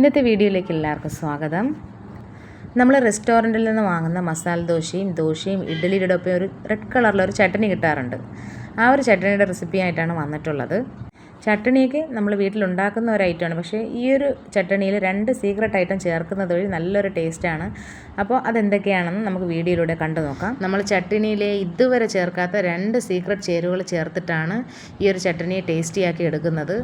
ഇന്നത്തെ വീഡിയോയിലേക്ക് എല്ലാവർക്കും സ്വാഗതം. നമ്മൾ റെസ്റ്റോറന്റിൽ നിന്ന് വാങ്ങുന്ന മസാല ദോശയും ദോശയും ഇഡ്ഡലിയുടെ ഒപ്പം ഒരു റെഡ് കളറിലൊരു ചട്ടണി കിട്ടാറുണ്ട്. ആ ഒരു ചട്ടണിയുടെ റെസിപ്പി ആയിട്ടാണ് വന്നിട്ടുള്ളത്. ചട്ടണിയൊക്കെ നമ്മൾ വീട്ടിലുണ്ടാക്കുന്ന ഒരു ഐറ്റമാണ് പക്ഷേ ഈ ഒരു ചട്ടണിയിൽ രണ്ട് സീക്രട്ട് ഐറ്റം ചേർക്കുന്നത് വഴി നല്ലൊരു ടേസ്റ്റാണ് അപ്പോൾ അതെന്തൊക്കെയാണെന്ന് നമുക്ക് വീഡിയോയിലൂടെ കണ്ടു നോക്കാം. നമ്മൾ ചട്ടണിയിലെ ഇതുവരെ ചേർക്കാത്ത രണ്ട് സീക്രട്ട് ചേരുവകൾ ചേർത്തിട്ടാണ് ഈ ഒരു ചട്ടണിയെ ടേസ്റ്റിയാക്കി എടുക്കുന്നത്.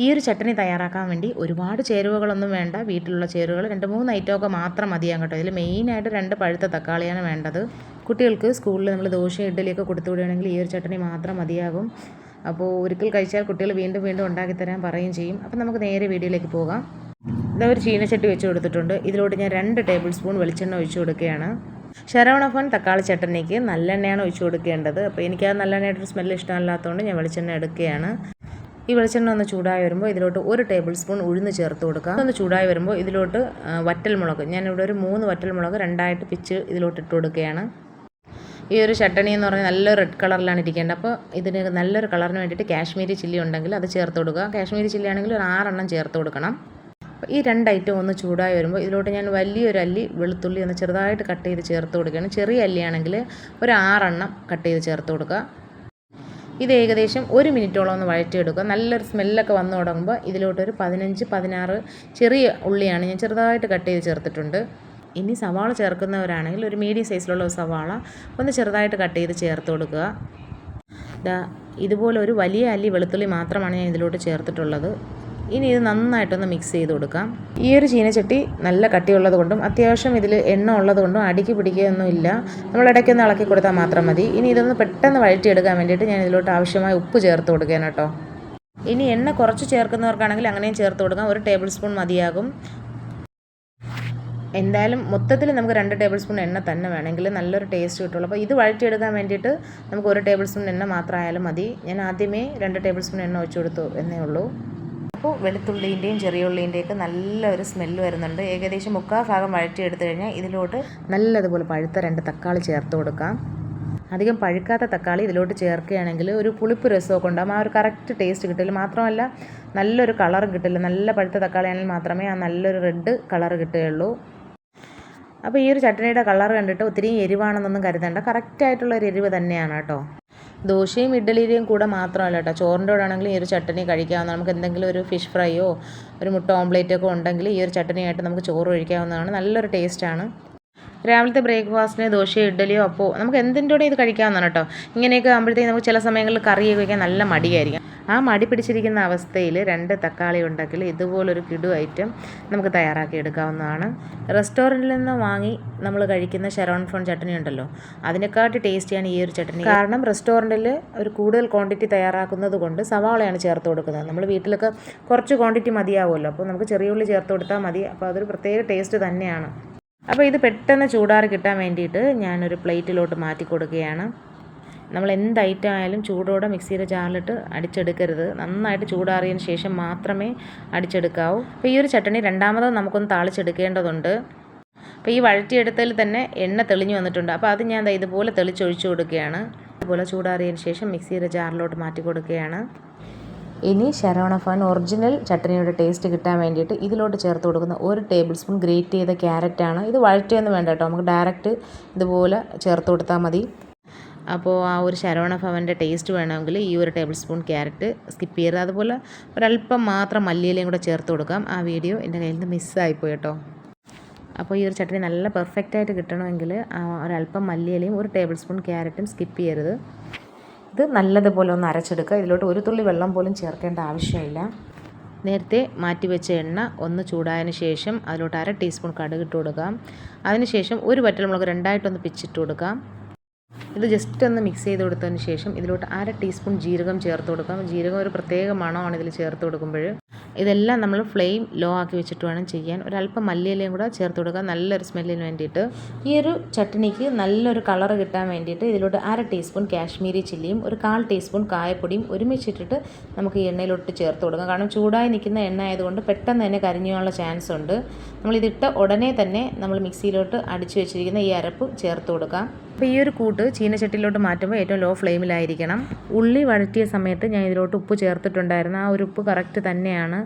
ഈ ഒരു ചട്ടണി തയ്യാറാക്കാൻ വേണ്ടി ഒരുപാട് ചേരുവകളൊന്നും വേണ്ട. വീട്ടിലുള്ള ചേരുവകൾ രണ്ട് മൂന്ന് ഐറ്റമൊക്കെ മാത്രം മതിയാകും കേട്ടോ. ഇതിൽ മെയിനായിട്ട് രണ്ട് പഴുത്ത തക്കാളിയാണ് വേണ്ടത്. കുട്ടികൾക്ക് സ്കൂളിൽ നമ്മൾ ദോശ ഇഡ്ഡലിയൊക്കെ കൊടുത്തു വിടുകയാണെങ്കിൽ ഈ ഒരു ചട്ടണി മാത്രം മതിയാകും. അപ്പോൾ ഒരിക്കൽ കഴിച്ചാൽ കുട്ടികൾ വീണ്ടും വീണ്ടും ഉണ്ടാക്കി തരാൻ പറയുകയും ചെയ്യും. അപ്പോൾ നമുക്ക് നേരെ വീഡിയോയിലേക്ക് പോകാം. ഇതാ ഒരു ചീനച്ചട്ടി വെച്ച് കൊടുത്തിട്ടുണ്ട്. ഇതിലോട്ട് ഞാൻ രണ്ട് ടേബിൾ സ്പൂൺ വെളിച്ചെണ്ണ ഒഴിച്ചു കൊടുക്കുകയാണ്. ശരവണ ശരവണഫൻ തക്കാളി ചട്ടണിക്ക് നല്ലെണ്ണയാണ് ഒഴിച്ചു കൊടുക്കേണ്ടത്. അപ്പോൾ എനിക്ക് ആ നല്ലെണ്ണയുടെ സ്മെല്ല് ഇഷ്ടമല്ലാത്തതുകൊണ്ട് ഞാൻ വെളിച്ചെണ്ണ എടുക്കുകയാണ്. ഈ വെളിച്ചെണ്ണ ഒന്ന് ചൂടായി വരുമ്പോൾ ഇതിലോട്ട് ഒരു ടേബിൾ സ്പൂൺ ഉഴുന്ന് ചേർത്ത് കൊടുക്കുക. ഒന്ന് ചൂടായി വരുമ്പോൾ ഇതിലോട്ട് വറ്റൽമുളക് ഞാനിവിടെ ഒരു മൂന്ന് വറ്റൽമുളക് രണ്ടായിട്ട് പിച്ച് ഇതിലോട്ട് ഇട്ട് കൊടുക്കുകയാണ്. ഈ ഒരു ചട്ടണി എന്ന് പറഞ്ഞാൽ നല്ല റെഡ് കളറിലാണ് ഇരിക്കേണ്ടത്. അപ്പോൾ ഇതിന് നല്ലൊരു കളറിന് വേണ്ടിയിട്ട് കാശ്മീരി ചില്ലി ഉണ്ടെങ്കിൽ അത് ചേർത്ത് കൊടുക്കുക. കാശ്മീരി ചില്ലി ആണെങ്കിൽ ഒരു ആറെണ്ണം ചേർത്ത് കൊടുക്കണം. ഈ രണ്ട് ഐറ്റം ഒന്ന് ചൂടായി വരുമ്പോൾ ഇതിലോട്ട് ഞാൻ വലിയൊരു അല്ലി വെളുത്തുള്ളി ഒന്ന് ചെറുതായിട്ട് കട്ട് ചെയ്ത് ചേർത്ത് കൊടുക്കുകയാണ്. ചെറിയ അല്ലിയാണെങ്കിൽ ഒരു ആറെണ്ണം കട്ട് ചെയ്ത് ചേർത്ത് കൊടുക്കുക. ഇത് ഏകദേശം ഒരു മിനിറ്റോളം ഒന്ന് വഴറ്റിയെടുക്കുക. നല്ലൊരു സ്മെല്ലൊക്കെ വന്നു തുടങ്ങുമ്പോൾ ഇതിലോട്ടൊരു പതിനഞ്ച് പതിനാറ് ചെറിയ ഉള്ളിയാണ് ഞാൻ ചെറുതായിട്ട് കട്ട് ചെയ്ത് ചേർത്തിട്ടുണ്ട്. ഇനി സവാള ചേർക്കുന്നവരാണെങ്കിൽ ഒരു മീഡിയം സൈസിലുള്ള സവാള ഒന്ന് ചെറുതായിട്ട് കട്ട് ചെയ്ത് ചേർത്ത് കൊടുക്കുക. ഇതുപോലെ ഒരു വലിയ അല്ലി വെളുത്തുള്ളി മാത്രമാണ് ഞാൻ ഇതിലോട്ട് ചേർത്തിട്ടുള്ളത്. ഇനി ഇത് നന്നായിട്ടൊന്ന് മിക്സ് ചെയ്ത് കൊടുക്കാം. ഈ ഒരു ചീനച്ചട്ടി നല്ല കട്ടിയുള്ളത് കൊണ്ടും അത്യാവശ്യം ഇതിൽ എണ്ണ ഉള്ളത് കൊണ്ടും പിടിക്കുകയൊന്നും പിടിക്കുകയൊന്നുമില്ല നമ്മൾ ഇടയ്ക്കൊന്ന് ഇളക്കി കൊടുത്താൽ മാത്രം മതി. ഇനി ഇതൊന്ന് പെട്ടെന്ന് വഴറ്റിയെടുക്കാൻ വേണ്ടിയിട്ട് ഞാൻ ഇതിലോട്ട് ആവശ്യമായ ഉപ്പ് ചേർത്ത് കൊടുക്കുകയാണ് കേട്ടോ. ഇനി എണ്ണ കുറച്ച് ചേർക്കുന്നവർക്കാണെങ്കിൽ അങ്ങനെയും ചേർത്ത് കൊടുക്കാം. ഒരു ടേബിൾ സ്പൂൺ മതിയാകും. എന്തായാലും മൊത്തത്തിൽ നമുക്ക് രണ്ട് ടേബിൾ സ്പൂൺ എണ്ണ തന്നെ വേണമെങ്കിൽ നല്ലൊരു ടേസ്റ്റ് കിട്ടുള്ളൂ. അപ്പോൾ ഇത് വഴറ്റിയെടുക്കാൻ വേണ്ടിയിട്ട് നമുക്ക് ഒരു ടേബിൾ സ്പൂൺ എണ്ണ മാത്രമായാലും മതി. ഞാൻ ആദ്യമേ രണ്ട് ടേബിൾ സ്പൂൺ എണ്ണ ഒഴിച്ചു കൊടുത്തു എന്നേ ഉള്ളൂ. അപ്പോൾ വെളുത്തുള്ളിന്റെയും ചെറിയ ഉള്ളിന്റെയൊക്കെ നല്ലൊരു സ്മെല്ല് വരുന്നുണ്ട്. ഏകദേശം മുക്കാൽ ഭാഗം വഴറ്റിയെടുത്തു കഴിഞ്ഞാൽ ഇതിലോട്ട് നല്ലതുപോലെ പഴുത്ത രണ്ട് തക്കാളി ചേർത്ത് കൊടുക്കാം. അധികം പഴുക്കാത്ത തക്കാളി ഇതിലോട്ട് ചേർക്കുകയാണെങ്കിൽ ഒരു പുളിപ്പ് രസമൊക്കെ ഉണ്ടാകും ആ ഒരു കറക്റ്റ് ടേസ്റ്റ് കിട്ടില്ല. മാത്രമല്ല നല്ലൊരു കളറും കിട്ടില്ല. നല്ല പഴുത്ത തക്കാളി ആണെങ്കിൽ മാത്രമേ ആ നല്ലൊരു റെഡ് കളർ കിട്ടുകയുള്ളൂ. അപ്പോൾ ഈ ഒരു ചട്ടണിയുടെ കളർ കണ്ടിട്ട് ഒത്തിരി എരിവാണെന്നൊന്നും കരുതേണ്ട. കറക്റ്റായിട്ടുള്ള ഒരു എരിവ് തന്നെയാണ് കേട്ടോ. ദോശയും ഇഡ്ഡലിയുടെയും കൂടെ മാത്രമല്ല കേട്ടോ. ചോറിന്റെ കൂടെ ആണെങ്കിൽ ഈ ഒരു ചട്ടണി കഴിക്കാവുന്ന നമുക്ക് എന്തെങ്കിലും ഒരു ഫിഷ് ഫ്രൈയോ ഒരു മുട്ട ഓംപ്ലേറ്റോ ഒക്കെ ഉണ്ടെങ്കിൽ ഈ ഒരു ചട്ടണിയായിട്ട് നമുക്ക് ചോറ് കഴിക്കാവുന്നതാണ്. നല്ലൊരു ടേസ്റ്റാണ് രാവിലത്തെ ബ്രേക്ക്ഫാസ്റ്റിന് ദോശയോ ഇഡ്ഡലിയോ അപ്പോൾ നമുക്ക് എന്തിന്റെ കൂടെ ഇത് കഴിക്കാവുന്നതാണ് കേട്ടോ. ഇങ്ങനെയൊക്കെ ആകുമ്പോഴത്തേക്ക് നമുക്ക് ചില സമയങ്ങളിൽ കറിയൊക്കെ വയ്ക്കാൻ നല്ല മടിയായിരിക്കും. ആ മടി പിടിച്ചിരിക്കുന്ന അവസ്ഥയിൽ രണ്ട് തക്കാളി ഉണ്ടെങ്കിൽ ഇതുപോലൊരു കിടു ഐറ്റം നമുക്ക് തയ്യാറാക്കി എടുക്കാവുന്നതാണ്. റെസ്റ്റോറന്റിൽ നിന്ന് വാങ്ങി നമ്മൾ കഴിക്കുന്ന ഷെറോൺ ഫോൺ ചട്ടണി ഉണ്ടല്ലോ അതിനെക്കാട്ടി ടേസ്റ്റിയാണ് ഈ ഒരു ചട്ടണി. കാരണം റെസ്റ്റോറന്റിൽ ഒരു കൂടുതൽ ക്വാണ്ടിറ്റി തയ്യാറാക്കുന്നത് കൊണ്ട് സവാളയാണ് ചേർത്ത് കൊടുക്കുന്നത്. നമ്മൾ വീട്ടിലൊക്കെ കുറച്ച് ക്വാണ്ടിറ്റി മതിയാവുമല്ലോ. അപ്പോൾ നമുക്ക് ചെറിയ ഉള്ളി ചേർത്ത് കൊടുത്താൽ മതി. അപ്പോൾ അതൊരു പ്രത്യേക ടേസ്റ്റ് തന്നെയാണ്. അപ്പോൾ ഇത് പെട്ടെന്ന് ചൂടാറി കിട്ടാൻ വേണ്ടിയിട്ട് ഞാനൊരു പ്ലേറ്റിലോട്ട് മാറ്റി കൊടുക്കുകയാണ്. നമ്മൾ എന്ത് ഐറ്റം ആയാലും ചൂടോടെ മിക്സിയുടെ ജാറിലിട്ട് അടിച്ചെടുക്കരുത്. നന്നായിട്ട് ചൂടാറിയതിന് ശേഷം മാത്രമേ അടിച്ചെടുക്കാവൂ. അപ്പോൾ ഈ ഒരു ചട്ടണി രണ്ടാമത് നമുക്കൊന്ന് താളിച്ചെടുക്കേണ്ടതുണ്ട്. അപ്പോൾ ഈ വഴറ്റിയെടുത്തതിൽ തന്നെ എണ്ണ തെളിഞ്ഞു വന്നിട്ടുണ്ട്. അപ്പോൾ അത് ഞാൻ ഇതുപോലെ തെളിച്ചൊഴിച്ചു കൊടുക്കുകയാണ്. അതുപോലെ ചൂടാറിയതിന് ശേഷം മിക്സിയുടെ ജാറിലോട്ട് മാറ്റി കൊടുക്കുകയാണ്. ഇനി ശരവണ ഫാൻ ഒറിജിനൽ ചട്ടനിയുടെ ടേസ്റ്റ് കിട്ടാൻ വേണ്ടിയിട്ട് ഇതിലോട്ട് ചേർത്ത് കൊടുക്കുന്ന ഒരു ടേബിൾ സ്പൂൺ ഗ്രേറ്റ് ചെയ്ത ക്യാരറ്റാണ് ഇത് വഴറ്റിയൊന്നും വേണ്ട കേട്ടോ. നമുക്ക് ഡയറക്റ്റ് ഇതുപോലെ ചേർത്ത് കൊടുത്താൽ മതി. അപ്പോൾ ആ ഒരു ശരവണ ഭവന്റെ ടേസ്റ്റ് വേണമെങ്കിൽ ഈ ഒരു ടേബിൾ സ്പൂൺ ക്യാരറ്റ് സ്കിപ്പ് ചെയ്യരുത്. അതുപോലെ ഒരല്പം മാത്രം മല്ലിയിലയും കൂടെ ചേർത്ത് കൊടുക്കാം. ആ വീഡിയോ എന്റെ കയ്യിൽ നിന്ന് മിസ്സായിപ്പോയി കേട്ടോ. അപ്പോൾ ഈ ഒരു ചട്ടണി നല്ല പെർഫെക്റ്റായിട്ട് കിട്ടണമെങ്കിൽ ഒരല്പം മല്ലിയിലയും ഒരു ടേബിൾ സ്പൂൺ ക്യാരറ്റും സ്കിപ്പ് ചെയ്യരുത്. ഇത് നല്ലതുപോലെ ഒന്ന് അരച്ചെടുക്കുക. ഇതിലോട്ട് ഒരു തുള്ളി വെള്ളം പോലും ചേർക്കേണ്ട ആവശ്യമില്ല. നേരത്തെ മാറ്റി വെച്ച എണ്ണ ഒന്ന് ചൂടായതിന് ശേഷം അതിലോട്ട് അര ടീസ്പൂൺ കടുക് ഇട്ട് കൊടുക്കാം അതിനുശേഷം ഒരു വറ്റൽമുളക് രണ്ടായിട്ടൊന്ന് പിച്ചിട്ട് കൊടുക്കാം ഇത് ജസ്റ്റ് ഒന്ന് മിക്സ് ചെയ്ത് കൊടുത്തതിന് ശേഷം ഇതിലോട്ട് അര ടീസ്പൂൺ ജീരകം ചേർത്ത് കൊടുക്കാം ജീരകം ഒരു പ്രത്യേക മണമാണ് ഇതിൽ ചേർത്ത് കൊടുക്കുമ്പോൾ. ഇതെല്ലാം നമ്മൾ ഫ്ലെയിം ലോ ആക്കി വെച്ചിട്ട് വേണം ചെയ്യാൻ. ഒരല്പം മല്ലിയിലയും കൂടെ ചേർത്ത് കൊടുക്കുക. നല്ലൊരു സ്മെല്ലിന് വേണ്ടിയിട്ട്. ഈ ഒരു ചട്നിക്ക് നല്ലൊരു കളർ കിട്ടാൻ വേണ്ടിയിട്ട് ഇതിലോട്ട് അര ടീസ്പൂൺ കാശ്മീരി ചില്ലിയും ഒരു കാൽ ടീസ്പൂൺ കായപ്പൊടിയും ഒരുമിച്ചിട്ടിട്ട് നമുക്ക് ഈ എണ്ണയിലോട്ട് ചേർത്ത് കൊടുക്കാം. കാരണം ചൂടായി നിൽക്കുന്ന എണ്ണ ആയതുകൊണ്ട് പെട്ടെന്ന് തന്നെ കരിഞ്ഞു പോകാനുള്ള ചാൻസ് ഉണ്ട് നമ്മളിതിട്ട ഉടനെ തന്നെ നമ്മൾ മിക്സിയിലോട്ട് അടിച്ചു വെച്ചിരിക്കുന്ന ഈ അരപ്പ് ചേർത്ത് കൊടുക്കാം. അപ്പോൾ ഈ ഒരു കൂട്ട് ചീനച്ചട്ടിയിലോട്ട് മാറ്റുമ്പോൾ ഏറ്റവും ലോ ഫ്ലെയിമിലായിരിക്കണം. ഉള്ളി വഴറ്റിയ സമയത്ത് ഞാൻ ഇതിലോട്ട് ഉപ്പ് ചേർത്തിട്ടുണ്ടായിരുന്നു. ആ ഒരു ഉപ്പ് കറക്റ്റ് തന്നെയാണ്.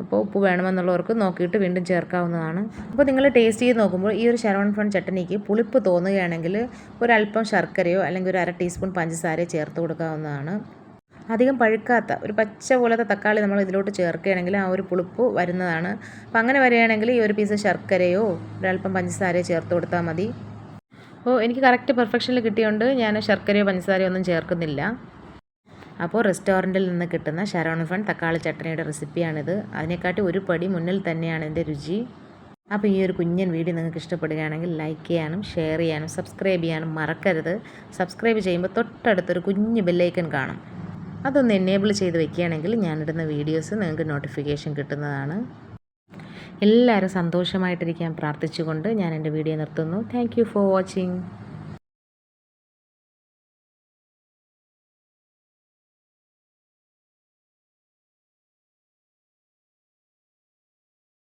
അപ്പോൾ ഉപ്പ് വേണമെന്നുള്ളവർക്ക് നോക്കിയിട്ട് വീണ്ടും ചേർക്കാവുന്നതാണ്. അപ്പോൾ നിങ്ങൾ ടേസ്റ്റ് ചെയ്ത് നോക്കുമ്പോൾ ഈ ഒരു ശരവൺ ഫൺ ചട്ടനിക്ക് പുളിപ്പ് തോന്നുകയാണെങ്കിൽ ഒരല്പം ശർക്കരയോ അല്ലെങ്കിൽ ഒരു അര ടീസ്പൂൺ പഞ്ചസാരയോ ചേർത്ത് കൊടുക്കാവുന്നതാണ്. അധികം പഴുക്കാത്ത ഒരു പച്ച പോലത്തെ തക്കാളി നമ്മൾ ഇതിലോട്ട് ചേർക്കുകയാണെങ്കിൽ ആ ഒരു പുളിപ്പ് വരുന്നതാണ്. അപ്പം അങ്ങനെ വരികയാണെങ്കിൽ ഈ ഒരു പീസ് ശർക്കരയോ ഒരല്പം പഞ്ചസാരയോ ചേർത്ത് കൊടുത്താൽ മതി. അപ്പോൾ എനിക്ക് കറക്റ്റ് പെർഫെക്ഷനിൽ കിട്ടിയതുകൊണ്ട് ഞാൻ ശർക്കരയോ പഞ്ചസാരയോ ഒന്നും ചേർക്കുന്നില്ല. അപ്പോൾ റെസ്റ്റോറന്റിൽ നിന്ന് കിട്ടുന്ന ശരവണ ഫൺ തക്കാളി ചട്ടനിയുടെ റെസിപ്പിയാണിത്. അതിനെക്കാട്ടി ഒരു പടി മുന്നിൽ തന്നെയാണ് എന്റെ രുചി. അപ്പോൾ ഈ ഒരു കുഞ്ഞൻ വീഡിയോ നിങ്ങൾക്ക് ഇഷ്ടപ്പെടുകയാണെങ്കിൽ ലൈക്ക് ചെയ്യാനും ഷെയർ ചെയ്യാനും സബ്സ്ക്രൈബ് ചെയ്യാനും മറക്കരുത്. സബ്സ്ക്രൈബ് ചെയ്യുമ്പോൾ തൊട്ടടുത്തൊരു കുഞ്ഞ് ബെല്ലൈക്കൺ കാണും. അതൊന്ന് എനേബിൾ ചെയ്ത് വെക്കുകയാണെങ്കിൽ ഞാനിടുന്ന വീഡിയോസ് നിങ്ങൾക്ക് നോട്ടിഫിക്കേഷൻ കിട്ടുന്നതാണ്. എല്ലാവരും സന്തോഷമായിട്ടിരിക്കാൻ പ്രാർത്ഥിച്ചുകൊണ്ട് ഞാൻ എന്റെ വീഡിയോ നിർത്തുന്നു. Thank for watching.